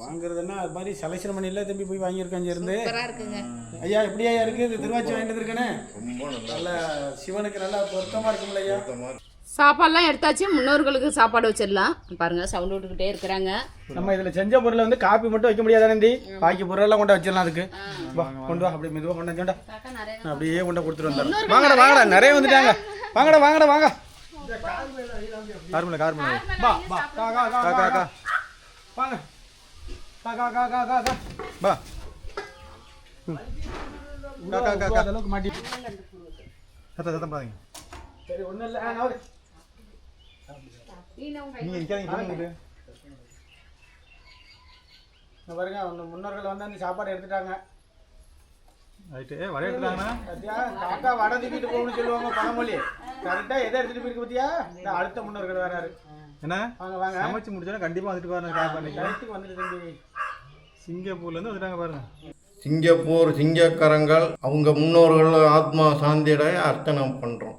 வாங்குறதுன்னா அது மாதிரி செலெக்ஷன் பண்ணில தம்பி போய் வாங்கியிருக்கேன் இருந்து. சூப்பரா இருக்குங்க. ஐயா எப்படி ஐயா இருக்கு இது திருவாச்சி வாங்கிட்டு இருக்கேனே ரொம்ப நல்லா சிவனுக்கு நல்லா பொருத்தமா இருக்கும்ல ஐயா. சாப்பாடுலாம் எடுத்தாச்சு. முன்னோர்களுக்கு சாப்பாடு வச்சிடலாம். பாருங்க சவுண்ட் விட்டுக்கிட்டே இருக்கிறாங்க. நம்ம இதுல செஞ்ச பொருளை வந்து காப்பி மட்டும் வைக்க முடியாதானே பாக்கி பொருளெல்லாம் கொண்டு வச்சிடலாம் அதுக்கு. வா கொண்டு வா. அப்படியே மெதுவா கொண்டு வச்சோண்டா அப்படியே கொண்டு கொடுத்துட்டு வந்துடுறேன் வாங்கடா வாங்கடா. நிறைய வந்துட்டாங்க. வாங்கடா வாங்கடா வாங்க. கார்மல கார்மல வா வா கா கா கா கா கா வாங்க கா கா கா கா கா கா பா கா கா கா கா அளவுக்கு மாட்டி சத்தம் சத்தம் பாருங்க சரி ஒண்ணும் இல்ல ஆ, நவரு. நீங்க நிக்காதீங்க பாருங்க முன்னோர்கள் வந்து அந்த சாப்பாடு எடுத்துட்டாங்க ரைட்டு வரைய எடுத்துட்டாங்கண்ணா பாத்தியா காக்கா வடை தூக்கிட்டு போகணும்னு சொல்லுவாங்க பழமொழி. கரெக்டா எதை எடுத்துட்டு போயிருக்கு பாத்தியா? இந்த அடுத்த முன்னோர்கள் வராரு. என்ன? வாங்க வாங்க. சமைச்சு முடிச்சோன்னா கண்டிப்பா வந்துட்டு பாருங்க இடத்துக்கு வந்துட்டு தம்பி. சிங்கப்பூர்ல இருந்து வந்துட்டாங்க பாருங்க. சிங்கப்பூர் சிங்கக்கரங்கள் அவங்க முன்னோர்கள் ஆத்மா சாந்தியடைய அர்ச்சனை பண்றோம்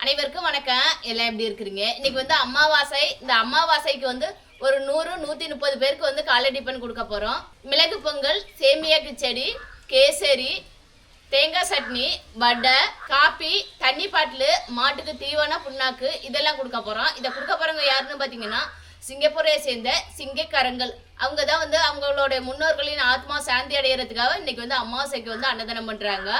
அனைவருக்கும் வணக்கம் எல்லாம் எப்படி இருக்கிறீங்க? இன்னைக்கு வந்து அமாவாசை இந்த அமாவாசைக்கு வந்து ஒரு நூறு நூத்தி முப்பது பேருக்கு வந்து காலை டிஃபன் கொடுக்க போறோம். மிளகு பொங்கல் சேமியா கிச்சடி கேசரி தேங்காய் சட்னி வடை காப்பி தண்ணி பாட்டிலு மாட்டுக்கு தீவனம் புண்ணாக்கு இதெல்லாம் கொடுக்க போகிறோம் இதை கொடுக்க போகிறவங்க யாருன்னு பார்த்தீங்கன்னா சிங்கப்பூரை சேர்ந்த சிங்கக்கரங்கள். அவங்க தான் வந்து அவங்களோட முன்னோர்களின் ஆத்மா சாந்தி அடையறதுக்காக இன்னைக்கு வந்து அமாவாசைக்கு வந்து அன்னதானம் பண்ணுறாங்க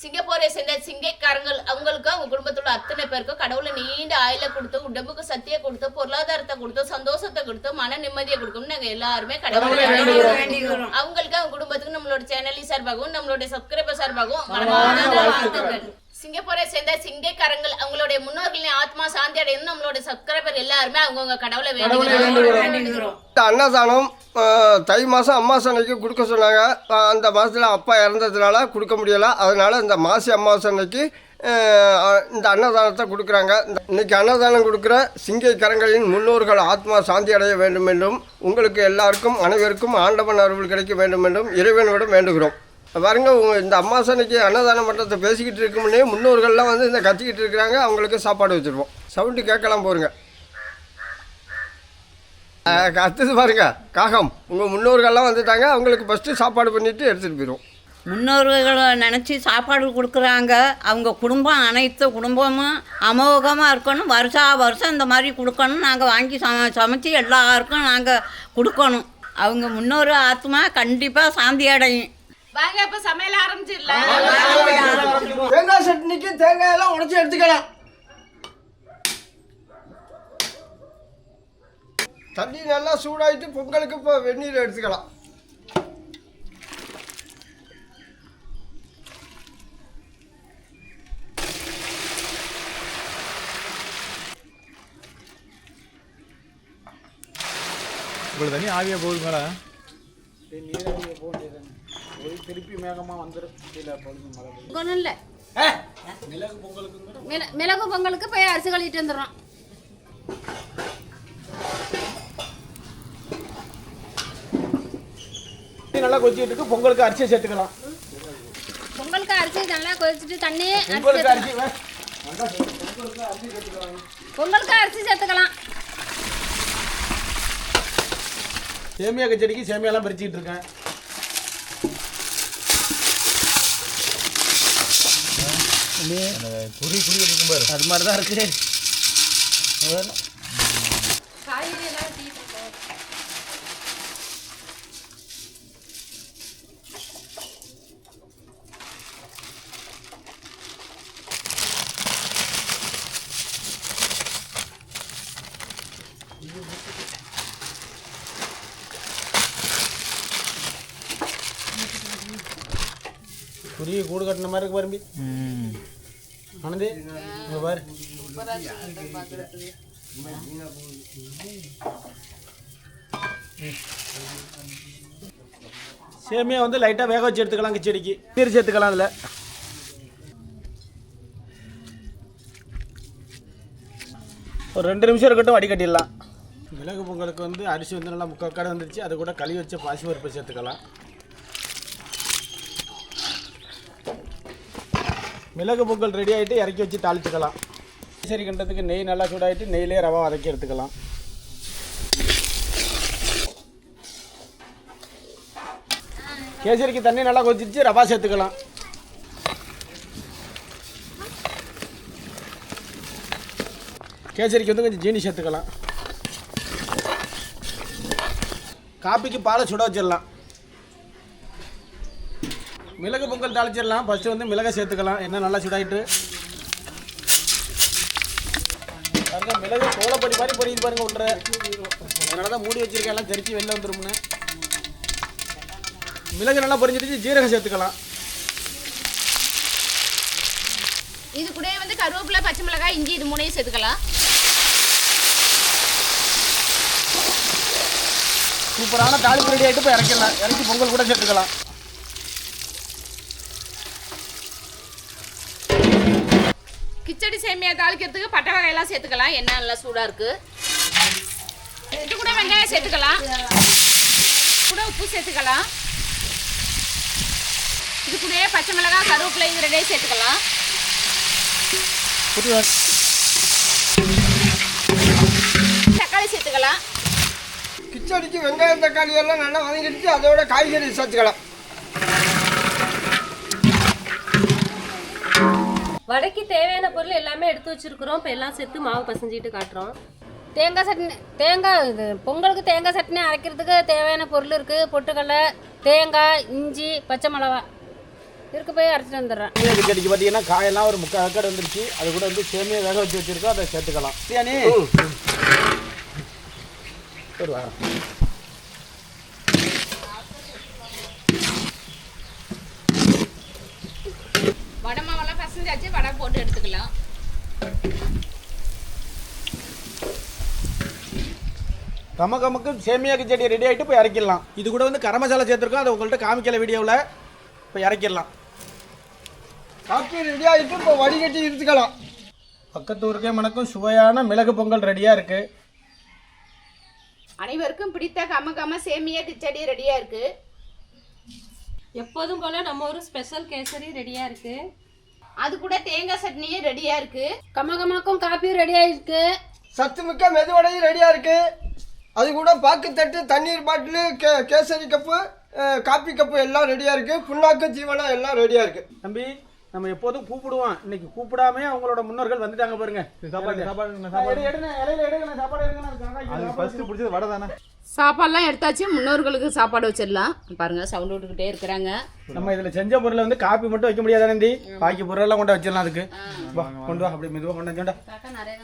சிங்கப்பூரை சேர்ந்த சிங்கக்காரங்கள் அவங்களுக்கும் அவங்க குடும்பத்தோட அத்தனை பேருக்கும் கடவுளை நீண்ட ஆயில கொடுத்து உடம்புக்கு சத்திய கொடுத்து பொருளாதாரத்தை கொடுத்து சந்தோஷத்தை கொடுத்து மன நிம்மதியை கொடுக்கணும் நாங்க எல்லாருமே கடவுளை வேண்டிக்கிறோம் அவங்களுக்கு அவங்க குடும்பத்துக்கு நம்மளோட சேனலி சார்பாகவும் நம்மளுடைய சப்ஸ்கிரைபர் சார்பாகவும் சிங்கப்பூரை சேர்ந்த சிங்கக்காரங்கள் அவங்களுடைய முன்னோர்களின் ஆத்மா சாந்தி அடையணும் நம்மளோட சப்ஸ்கிரைபர் எல்லாருமே அவங்கவுங்க கடவுளை வேண்டிக்கிறோம் இந்த அன்னதானம் தை மாதம் அம்மாசை அன்னைக்கு கொடுக்க சொன்னாங்க. அந்த மாதத்தில் அப்பா இறந்ததுனால கொடுக்க முடியலை. அதனால் இந்த மாசி அமாவாசை அன்னைக்கு இந்த அன்னதானத்தை கொடுக்குறாங்க. இந்த- இன்னைக்கு அன்னதானம் கொடுக்குற சிங்கை கரங்களின் முன்னோர்கள் ஆத்மா சாந்தி அடைய வேண்டும் என்றும் உங்களுக்கு எல்லாருக்கும் அனைவருக்கும் ஆண்டவன் அருள் கிடைக்க வேண்டும் என்றும் இறைவனிடம் வேண்டுகிறோம். பாருங்க உங்கள் இந்த அமாவாசை அன்னைக்கு அன்னதானம் பண்ணுறதை பேசிக்கிட்டு இருக்குமுன்னே முன்னோர்கள்லாம் வந்து இந்த கத்திக்கிட்டு இருக்கிறாங்க. அவங்களுக்கு சாப்பாடு வச்சுருவோம். சவுண்டு கேட்கலாம் போருங்க. அஹ் கத்துது பாருங்க. காகம். உங்கள் முன்னோர்கள்லாம் வந்துட்டாங்க. அவங்களுக்கு ஃபஸ்ட்டு சாப்பாடு பண்ணிட்டு எடுத்துகிட்டு போயிடுவோம். முன்னோர்களை நினச்சி சாப்பாடு கொடுக்குறாங்க. அவங்க குடும்பம் அனைத்து குடும்பமும் அமோகமாக இருக்கணும். வருஷா வருஷம் இந்த மாதிரி கொடுக்கணும். நாங்கள் வாங்கி சம சமைச்சு எல்லாருக்கும் நாங்கள் கொடுக்கணும். அவங்க முன்னோர் ஆத்மா கண்டிப்பாக சாந்தி அடையும். வாங்க இப்ப சமையல் ஆரம்பிச்சிடலாம். தேங்காய் சட்னிக்கு தேங்காயெல்லாம் உடச்சி எடுத்துக்கலாம். தண்ணி நல்லா சூடாயிட்டு பொங்கலுக்கு இப்போ வெந்நீர் எடுத்துக்கலாம். இவ்வளவு தண்ணி ஆவியா போகுது மேல நீராவியை திருப்பி மேகமா வந்துடும் கீழே பொழுது மழை பெய்யும். ஒன்றும் இல்லை. மிள- மிளகு பொங்கலுக்கு போய் அரிசி கழிட்டு வந்துடுறோம். நல்லா கொதிச்சிட்டு இருக்கு. பொங்கலுக்கு அரிசியை சேர்த்துக்கலாம். பொங்கலுக்கு அரிசி நல்லா கொதிச்சுட்டு தண்ணி அரிசி பொங்கலுக்கு. அரிசி பொங்கலுக்கு அரிசி சேர்த்துக்கலாம். அரிசி சேமியா கச்சடிக்கு சேமியாலாம் பறிச்சுக்கிட்டு இருக்கேன். இருக்கும் பாரு. அது மாதிரி தான் இருக்கு. குருவி கூடு கட்டின மாதிரி இருக்கு பாரும்பி. ஆனந்தி இங்க பாரு. சேமியா வந்து லைட்டாக வேக வச்சு எடுத்துக்கலாம் கிச்சடிக்கு. நீர் சேர்த்துக்கலாம் அதில். ஒரு ரெண்டு நிமிஷம் இருக்கட்டும் வடிகட்டிடலாம் மிளகு பொங்கலுக்கு வந்து அரிசி வந்து நல்லா முக்கால் கடை வந்துருச்சு. அது கூட கழுவி வச்ச பாசி பருப்பு சேர்த்துக்கலாம். மிளகு பொங்கல் ரெடி ஆகிட்டு இறக்கி வச்சு தாளிச்சுக்கலாம். சரி கண்டத்துக்கு நெய் நல்லா சூடாகிட்டு நெய்லேயே ரவா வதக்கி எடுத்துக்கலாம். கேசரிக்கு தண்ணி நல்லா கொதிச்சு ரவா சேர்த்துக்கலாம். கேசரிக்கு வந்து கொஞ்சம் ஜீனி சேர்த்துக்கலாம். காப்பிக்கு பாலை சுட வச்சிடலாம். மிளகு பொங்கல் தாளிச்சிடலாம். ஃபஸ்ட்டு வந்து மிளகை சேர்த்துக்கலாம். என்ன நல்லா சுடாயிட்டு. பாருங்க மிளகு சோளப்பொடி மாதிரி பொரியுது பாருங்க ஒன்றரை. அதனால தான் மூடி வச்சிருக்கேன். எல்லாம் தெரிச்சு வெளில வந்துரும்னு. மிளகு நல்லா பொரிஞ்சிடுச்சு. ஜீரகம் சேர்த்துக்கலாம். இது கூட வந்து கருவேப்பிலை பச்சை மிளகாய் இஞ்சி இது மூணையும் சேர்த்துக்கலாம். சூப்பரான தாளிப்பு ரெடி ஆகிட்டு போய் இறக்கிடலாம். இறக்கி பொங்கல் கூட சேர்த்துக்கலாம். தாளிக்கிறதுக்கு பட்டை வகையெல்லாம் சேர்த்துக்கலாம். எண்ணெய் நல்லா சூடாக இருக்கு. இது கூட வெங்காயம் சேர்த்துக்கலாம். கூட உப்பு சேர்த்துக்கலாம். இது கூடயே பச்சை மிளகாய் கருவேப்பிலை இது ரெண்டையும் சேர்த்துக்கலாம். தக்காளி சேர்த்துக்கலாம். கிச்சடிக்கு வெங்காயம் தக்காளி எல்லாம் நல்லா வதங்கிடுச்சு அதோட காய்கறி சேர்த்துக்கலாம். வடைக்கு தேவையான பொருள் எல்லாமே எடுத்து வச்சிருக்கிறோம். இப்போ எல்லாம் சேர்த்து மாவு பசஞ்சிட்டு காட்டுறோம். தேங்காய் சட்னி தேங்காய் இது பொங்கலுக்கு தேங்காய் சட்னி அரைக்கிறதுக்கு தேவையான பொருள் இருக்குது பொட்டுக்கடலை தேங்காய் இஞ்சி பச்சை மிளகா. இருக்கு போய் அரைச்சிட்டு வந்துடுறேன். சேமியா கிச்சடிக்கு பார்த்தீங்கன்னா காயெல்லாம் ஒரு முக்கால் ஏக்கர் வந்துருச்சு. அது கூட வந்து சேமியா வேக வச்சு வச்சிருக்கோம். அதை சேர்த்துக்கலாம். சரியானே சரி வரேன் வடை பசஞ்சாச்சு வடை போட்டு எடுத்துக்கலாம். கம கமக்கு சேமியா கிச்சடி ரெடி ஆகிட்டு போய் இறக்கிடலாம். இது கூட வந்து கரம் மசாலா சேர்த்துருக்கோம். அதை உங்கள்கிட்ட காமிக்கல வீடியோவில். இப்போ இறக்கிடலாம். காப்பி ரெடி ஆகிட்டு இப்போ வடிகட்டி இருத்துக்கலாம் பக்கத்து ஊருக்கே மணக்கும் சுவையான மிளகு பொங்கல் ரெடியாக இருக்குது அனைவருக்கும் பிடித்த கம கம சேமியா கிச்சடி ரெடியா இருக்கு. எப்போதும் போல நம்ம ஒரு ஸ்பெஷல் கேசரி ரெடியாக இருக்கு. அது கூட தேங்காய் சட்னியும் ரெடியா இருக்கு கமகமாக்கும் காப்பி ரெடி ஆகிருக்கு சத்து மிக்க மெதுவடையும் ரெடியாக இருக்குது அது கூட பாக்கு தட்டு தண்ணீர் பாட்டிலு கே கேசரி கப்பு காப்பி கப்பு எல்லாம் ரெடியாக இருக்குது புண்ணாக்கு ஜீவனம் எல்லாம் ரெடியாக இருக்குது தம்பி நம்ம எப்போதும் கூப்பிடுவோம் இன்னைக்கு கூப்பிடாமே அவங்களோட முன்னோர்கள் வந்துட்டாங்க பாருங்க சாப்பாடு சாப்பாடு சாப்பாடு எடு, எடுண்ணே, இலையில எடுங்கண்ணே, சாப்பாடு அது ஃபர்ஸ்ட் பிடிச்சது வடை தானே சாப்பாடுலாம் எடுத்தாச்சு முன்னோர்களுக்கு சாப்பாடு வச்சிடலாம். பாருங்க சவுண்ட் விட்டுக்கிட்டே இருக்கிறாங்க. நம்ம இதுல செஞ்ச பொருளை வந்து காப்பி மட்டும் வைக்க முடியாது நந்தி பாக்கி பொருளெல்லாம் கொண்டு வச்சிடலாம் அதுக்கு. வா கொண்டு வா அப்படியே மெதுவாக கொண்டு வச்சோண்டா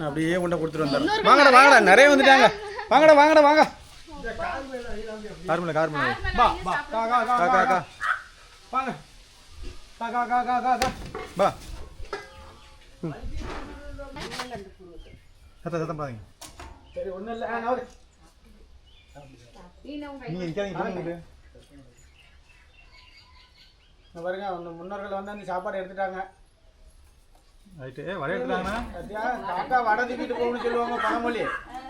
அப்படியே கொண்டு கொடுத்துட்டு வந்துடுறோம். வாங்கடா வாங்கடா நிறைய வந்துட்டாங்க. வாங்கடா வாங்கடா வாங்க. கார்மல கார்மல வா வா. கா கா கா கா. வாங்க. கா கா கா கா கா பா சத்தம் சத்தம் பாருங்க சரி ஒன்றும் இல்லை. நவரு. நீங்க நிக்காதீங்க சொல்லுங்க இங்க பாருங்க அவங்க முன்னோர்கள் வந்து அந்த சாப்பாடு எடுத்துட்டாங்க. ரைட்டு. வடை எடுத்துட்டாங்கண்ணா பாத்தியா? காக்கா வடை தூக்கிட்டு போகணும்னு சொல்லுவாங்க பழமொழி.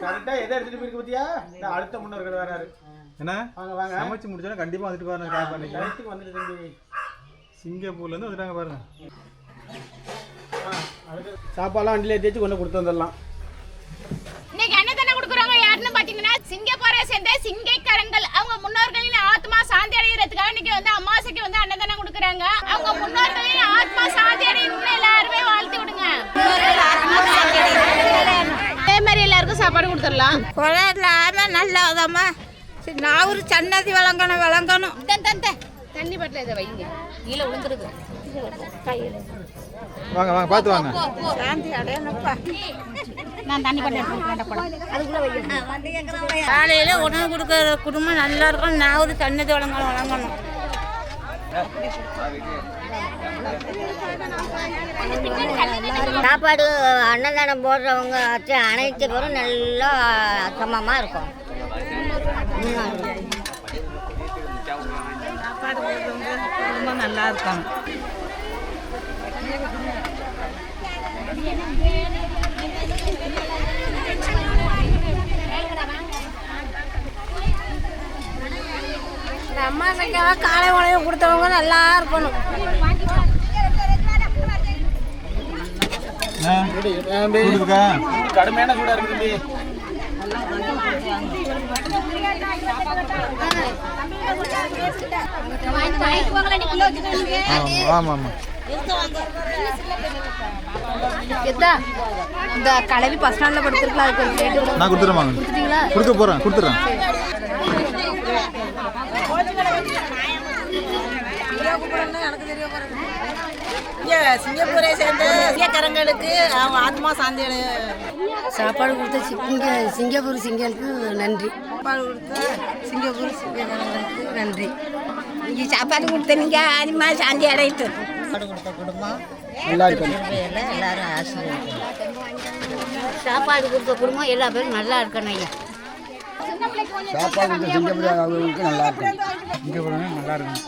கரெக்டா எதை எடுத்துட்டு போயிருக்கு பாத்தியா? இந்த அடுத்த முன்னோர்கள் வராரு என்ன? வாங்க வாங்க. சமைச்சு முடிச்சோன்னா கண்டிப்பா வந்துட்டு பாருங்க கரெக்டுக்கு வந்துட்டு தம்பி. சிங்கப்பூர்ல இருந்து வந்துட்டாங்க பாருங்க. சாப்பாடுலாம் வண்டியில் ஏற்றி கொண்டு கொடுத்து வந்துடலாம் இன்னைக்கு அன்னதானம் கொடுக்குறவங்க யாருன்னு பாத்தீங்கன்னா சிங்கப்பூரை சேர்ந்த சிங்கைக்கரங்கள் அவங்க முன்னோர்களின் ஆத்மா சாந்தி அடைகிறதுக்காக இன்னைக்கு வந்து அமாவாசைக்கு வந்து அன்னதானம் கொடுக்குறாங்க. அவங்க முன்னோர்களின் ஆத்மா சாந்தி அடையணும்னு எல்லாருமே வாழ்த்து விடுங்க. அதே மாதிரி எல்லாருக்கும் சாப்பாடு கொடுத்துடலாம். கொள்ளாம நல்லதம்மா நான் ஒரு சன்னதி வழங்கணும் வழங்கணும். தண்ணி பாட்டில் இதை வைங்க. கீழே விழுந்துருது. வாங்க வாங்க பார்த்து வாங்க. சாந்தி அடையணும்ப்பா. நான் தண்ணி பாட்டில் எடுத்துக்கிறேன் காலையில் உணவு கொடுக்குற குடும்பம் நல்லா இருக்கும். நான் ஒரு சன்னதி வழங்கணும். வழங்கணும் சாப்பாடு அன்னதானம் போடுறவங்க அச்சு அனைத்து பேரும் நல்லா சமமாக இருக்கும். குடும்பம் நல்லா இருக்கும் அம்மா சக்காவா காலை உணவு கொடுத்தவங்க நல்லா இருக்கணும். கடுமையான சூடா இருக்கு இந்த கடையில் பஸ் ஸ்டாண்டில் படுத்துருக்கலாம் அதுக்கு ஒரு நான் கொடுத்துறேன் வாங்க கொடுக்க போகிறேன் கொடுத்துட்றேன் சிங்கப்பூரை சேர்ந்த சிங்கக்காரங்களுக்கு அவங்க ஆத்மா சாந்தி சாப்பாடு கொடுத்த சிங்க சிங்கப்பூர் சிங்களுக்கு நன்றி. சாப்பாடு கொடுத்த சிங்கப்பூர் சிங்கக்காரங்களுக்கு நன்றி. இங்கே சாப்பாடு கொடுத்த நீங்கள் ஆத்மா சாந்தி அடையிட்டு சாப்பாடு கொடுத்த குடும்பம். நல்லா இருக்கு எல்லாரும் ஆசீர்வதிக்கணும். சாப்பாடு கொடுத்த குடும்பம் எல்லா பேரும் நல்லா இருக்கணும் ஐயா. சாப்பாடு கொடுத்த சிங்கப்பூர் அவங்களுக்கு நல்லா இருக்கும் இங்கே போடுங்க நல்லா இருக்கும்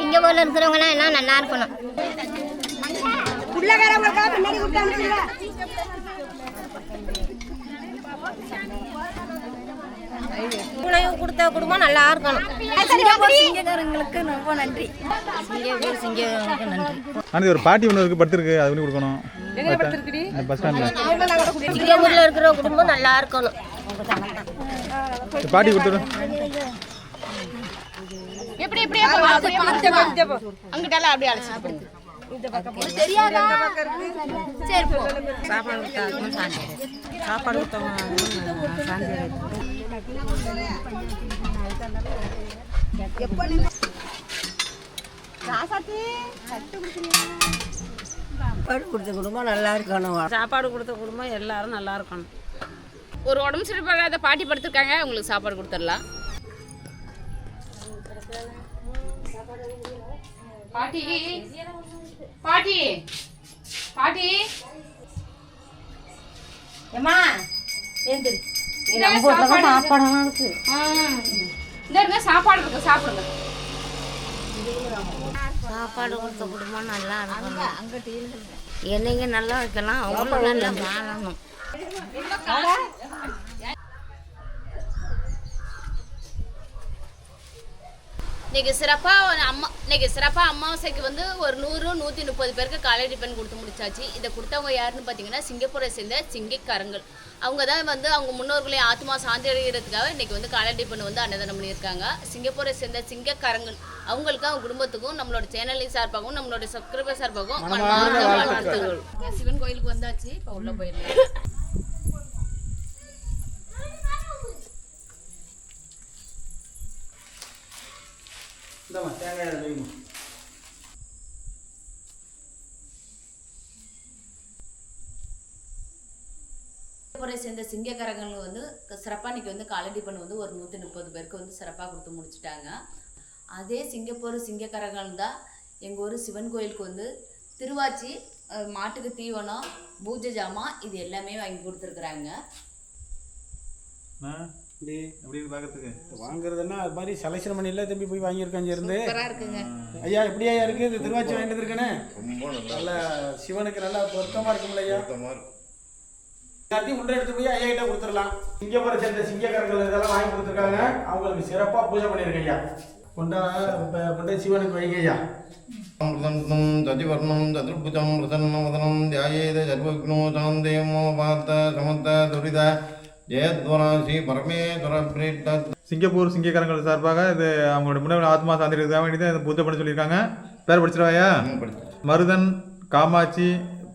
சிங்கப்பூரில் இருக்கிறவங்களாம் எல்லாம் நல்லா இருக்கணும். உணவு கொடுத்த குடும்பம் நல்லா இருக்கணும். சிங்கக்காரங்களுக்கு ரொம்ப நன்றி. சிங்கப்பூர் சிங்கங்களுக்கு நன்றி. ஆனால் ஒரு பாட்டி ஒன்று இருக்கு படுத்துருக்கு அது பண்ணி கொடுக்கணும். பஸ் ஸ்டாண்டில். சிங்கப்பூரில் இருக்கிற குடும்பம் நல்லா இருக்கணும். பாட்டி கொடுத்துரு எப்படி எப்படி அங்கிட்டால அப்படியே அழைச்சிட்டு போங்க. சரி போ. சாப்பாடு கொடுத்த ஆத்மா சாந்தி அடையட்டும். சாப்பாடு கொடுத்தவங்க சாந்தி அடையட்டும். சாப்பாடு கொடுத்த குடும்பம் நல்லா இருக்கணும். சாப்பாடு கொடுத்த குடும்பம் எல்லாரும் நல்லா இருக்கணும். ஒரு உடம்பு சரியில்லாத பாட்டி படுத்திருக்காங்க. உங்களுக்கு சாப்பாடு கொடுத்துடலாம். பாட்டி. பாட்டி. பாட்டி. ஏமா ஏந்திரு சாப்பாடு. இந்த இருங்க சாப்பாடு இருக்கு சாப்பிடுங்க. சாப்பாடு கொடுத்த குடும்பம் நல்லா இருக்கணும். என்னைங்க நல்லா வைக்கலாம் அவங்களும் நல்லா வாழணும். இன்னைக்கு சிறப்பாக அம்மா இன்னைக்கு சிறப்பாக அமாவாசைக்கு வந்து ஒரு நூறு நூற்றி முப்பது பேருக்கு காலை டிஃபன் கொடுத்து முடிச்சாச்சு. இதை கொடுத்தவங்க யாருன்னு பார்த்தீங்கன்னா சிங்கப்பூரை சேர்ந்த சிங்கிக்காரங்கள். அவங்க தான் வந்து அவங்க முன்னோர்களின் ஆத்மா சாந்தி அடைகிறதுக்காக இன்னைக்கு வந்து காலை டிஃபன் வந்து அன்னதானம் பண்ணியிருக்காங்க. சிங்கப்பூரை சேர்ந்த சிங்கக்காரங்கள் அவங்களுக்கும் அவங்க குடும்பத்துக்கும் நம்மளோட சேனலின் சார்பாகவும் நம்மளோட சப்ஸ்கிரைபர் சார்பாகவும் சிவன் கோயிலுக்கு வந்தாச்சு இப்போ உள்ள போயிடலாம். இந்தாம்மா தேங்காய் வைம்மா சிங்கப்பூரை சேர்ந்த சிங்கக்காரங்கள் வந்து சிறப்பாக இன்னைக்கு வந்து காலடி பண்ண வந்து ஒரு நூற்றி முப்பது பேருக்கு வந்து சிறப்பாக கொடுத்து முடிச்சிட்டாங்க. அதே சிங்கப்பூர் சிங்கக்காரங்கள் தான் எங்கள் ஊர் சிவன் கோயிலுக்கு வந்து திருவாச்சி மாட்டுக்கு தீவனம் பூஜை ஜாமான் இது எல்லாமே வாங்கி கொடுத்துருக்குறாங்க. எப்படி இருக்கு பார்க்கறதுக்கு. வாங்குறதுன்னா அது மாதிரி செலெக்ஷன் பண்ணி இல்லை தம்பி போய் வாங்கியிருக்கேன் இருந்து. ஐயா எப்படி ஐயா இருக்கு? இது திருவாச்சி வாங்கிட்டு இருக்கேனே ரொம்ப நல்லா சிவனுக்கு நல்லா பொருத்தமா இருக்கும்ல ஐயா. எல்லாத்தையும் உண்டை எடுத்து போய் ஐயா கிட்ட கொடுத்துடலாம். சிங்கப்பூரை சேர்ந்த சிங்கக்காரர்கள் இதெல்லாம் வாங்கி கொடுத்துருக்காங்க. அவங்களுக்கு சிறப்பாக பூஜை பண்ணியிருக்கேன் ஐயா. கொண்டா கொண்டே சிவனுக்கு வைங்க ஐயா. அமிர்தம் ததிவர்ணம் சதுர்புஜம் தியாயேத சர்வக்னோ சாந்தேமோ பார்த்த சமத்த துரித ஜெயத்வராசி பரமேஸ்வர சிங்கப்பூர் சிங்கக்காரங்கள் சார்பாக இது அவங்களோட முன்னாடி ஆத்மா சாந்தி இருக்கிறதுக்காக வேண்டி தான் பூஜை பண்ண சொல்லியிருக்காங்க. பேர் படிச்சிருவாயா? மருதன் காமாட்சி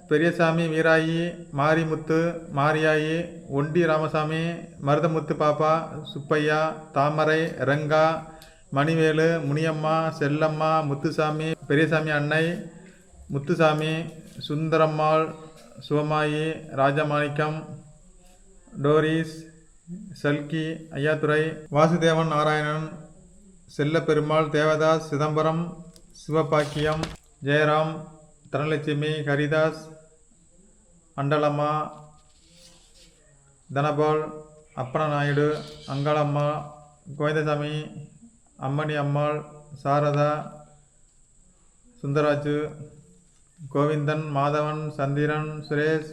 பெரியசாமி வீராயி மாரிமுத்து மாரியாயி ஒண்டி ராமசாமி மருதமுத்து பாப்பா சுப்பையா தாமரை ரங்கா மணிவேலு முனியம்மா செல்லம்மா முத்துசாமி பெரியசாமி அன்னை முத்துசாமி சுந்தரம்மாள் சிவமாயி ராஜமாணிக்கம் டோரிஸ் சல்கி ஐயாத்துறை வாசுதேவன் நாராயணன் செல்லப்பெருமாள் தேவதாஸ் சிதம்பரம் சிவபாக்கியம் ஜெயராம் தனலட்சுமி ஹரிதாஸ் அண்டலம்மா தனபால் அப்பன நாயுடு அங்காளம்மா கோவிந்தசாமி அம்மணி அம்மாள் சாரதா சுந்தராஜு கோவிந்தன் மாதவன் சந்திரன் சுரேஷ்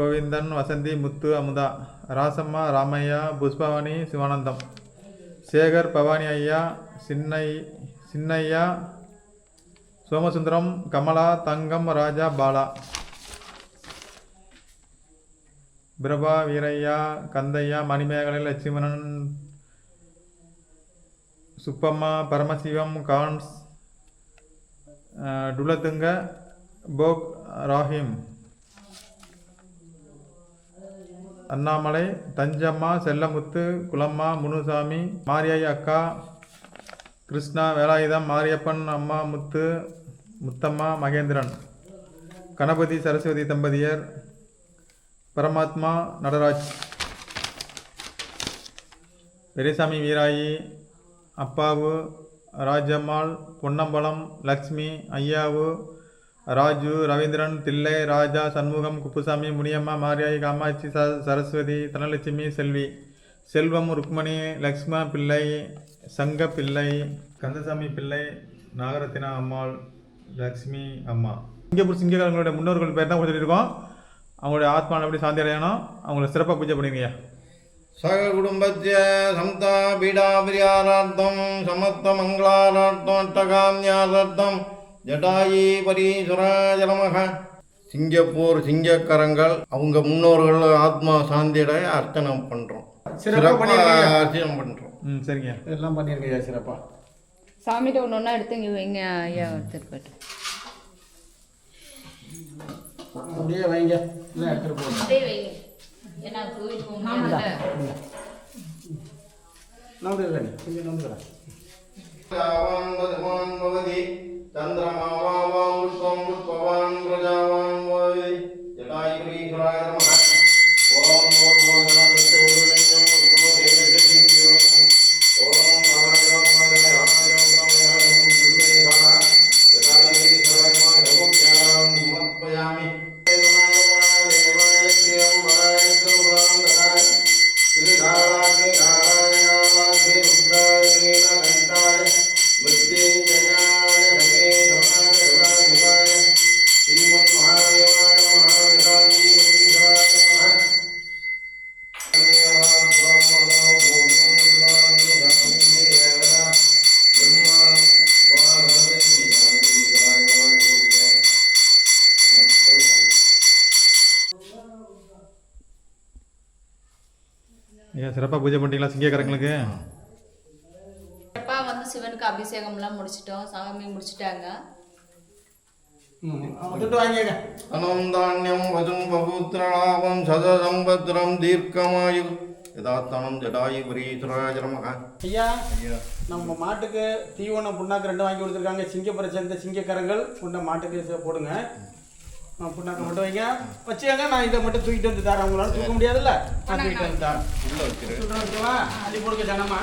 கோவிந்தன் வசந்தி முத்து அமுதா ராசம்மா ராமையா புஷ்பவாணி சிவானந்தம். சேகர் பவானி ஐயா சின்னை சின்னையா சோமசுந்தரம் கமலா தங்கம் ராஜா பாலா. பிரபா வீரையா கந்தையா மணிமேகலை லட்சுமணன் சுப்பம்மா பரமசிவம் கான்ஸ் டுலத்துங்க போக் ராஹிம். அண்ணாமலை தஞ்சம்மா செல்லமுத்து குலம்மா முனுசாமி மாரியாய் அக்கா கிருஷ்ணா வேலாயுதம் மாரியப்பன் அம்மா முத்து முத்தம்மா மகேந்திரன். கணபதி சரஸ்வதி தம்பதியர் பரமாத்மா நடராஜ். பெரியசாமி வீராயி அப்பாவு ராஜம்மாள் பொன்னம்பலம் லக்ஷ்மி ஐயாவு ராஜு ரவீந்திரன் தில்லை ராஜா சண்முகம் குப்புசாமி முனியம்மா மாரியாயி காமாட்சி ச சரஸ்வதி தனலட்சுமி செல்வி. செல்வம் ருக்மணி லக்ஷ்மா பிள்ளை சங்க பிள்ளை கந்தசாமி பிள்ளை நாகரத்தினா அம்மாள் லக்ஷ்மி அம்மா. சிங்கப்பூர் சிங்கக்காரங்களுடைய முன்னோர்கள் பேர் தான் கொடுத்துருக்கோம் அவங்களுடைய ஆத்மா எப்படி சாந்தி அடையணும்? அவங்கள சிறப்பாக பூஜை பண்ணுங்கய்யா சக குடும்பத்திய சம்தா பீடாபிரியாரார்த்தம் சமத்த மங்களாரார்த்தம் அட்டகாமியாரார்த்தம் ஜடாயி பரீஸ்வராஜ நமக சிங்கப்பூர் சிங்கக்கரங்கள் அவங்க முன்னோர்கள் ஆத்மா சாந்தியடைய அர்ச்சனை பண்ணுறோம். அர்ச்சனை பண்ணுறோம் ம் சரிங்க. எல்லாம் பண்ணியிருக்கீங்க சிறப்பா. சாமிகிட்ட ஒன்று ஒன்றா எடுத்து இங்கே வைங்க ஐயா எடுத்துட்டு போய்ட்டு. அப்படியே வைங்க. எல்லாம் எடுத்துட்டு போங்க அப்படியே வைங்க. ஏன்னா கோவில் போகணும்ல. நம்பி வேணும் கொஞ்சம் நம்புகிறேன் चंद्रमा विश्वं विश्ववान् प्रजावान् ஐயா சிறப்பாக பூஜை பண்ணிட்டீங்களா சிங்கக்காரங்களுக்கு? அப்பா வந்து சிவனுக்கு அபிஷேகம்லாம் முடிச்சிட்டோம் சாமி முடிச்சிட்டாங்க. ம் வந்துட்டு வாங்கிங்க அனந்தான்யம் வசும் பபுத்திரலாபம் சதசம்பத்திரம் தீர்க்கமாயு. யதாத்தனம் ஜடாயு பரீஸ்வராய நமக. ஐயா நம்ம மாட்டுக்கு தீவனம் புண்ணாக்கு ரெண்டு வாங்கி கொடுத்துருக்காங்க. சிங்கப்புரை சேர்ந்த சிங்கக்கரங்கள் புண்ணை மாட்டுக்கு போடுங்க. புண்ணாக்கு மட்டும் வைங்க. வச்சுக்கங்க நான் இதை மட்டும் தூக்கிட்டு வந்து தரேன். உங்களால தூக்க முடியாதுல்ல? நான் தூக்கிட்டு வந்து தரேன். உள்ள ஓகேவா? அள்ளி போடுங்க ஜனமா.